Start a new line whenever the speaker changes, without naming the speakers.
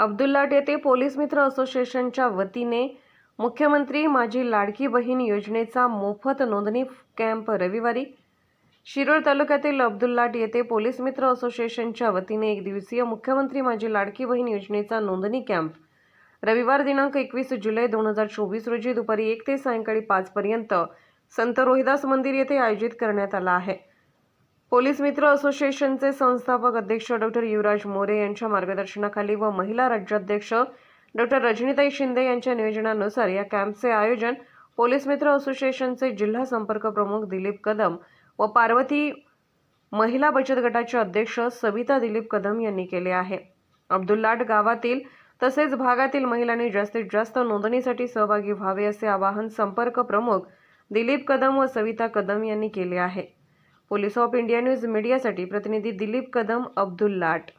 अब्दुल्लाट येथे पोलीस मित्र असोसिएशनच्या वतीने मुख्यमंत्री माझी लाडकी बहीण योजनेचा मोफत नोंदणी कॅम्प रविवारी. शिरोळ तालुक्यातील अब्दुल्लाट येथे पोलीस मित्र असोसिएशनच्या वतीने एक दिवसीय मुख्यमंत्री माझी लाडकी बहीण योजनेचा नोंदणी कॅम्प. रविवार दिनांक एकवीस जुलै दोन हजार चोवीस रोजी दुपारी एक ते सायंकाळी पाचपर्यंत संत रोहिदास मंदिर येथे आयोजित करण्यात आला आहे. पोलीस मित्र असोसिएशनचे संस्थापक अध्यक्ष डॉक्टर युवराज मोरे यांच्या मार्गदर्शनाखाली व महिला राज्याध्यक्ष डॉक्टर रजनीताई शिंदे यांच्या नियोजनानुसार या कॅम्पचे आयोजन पोलीस मित्र असोसिएशनचे जिल्हा संपर्क प्रमुख दिलीप कदम व पार्वती महिला बचत गटाचे अध्यक्ष सविता दिलीप कदम यांनी केले आहे. अब्दुल्लाट गावातील तसेच भागातील महिलांनी जास्तीत जास्त नोंदणीसाठी सहभागी व्हावे असे आवाहन संपर्क प्रमुख दिलीप कदम व सविता कदम यांनी केले आहे. पोलीस ऑफ इंडिया न्यूज मीडियासाठी प्रतिनिधी दिलीप कदम अब्दुल्लाट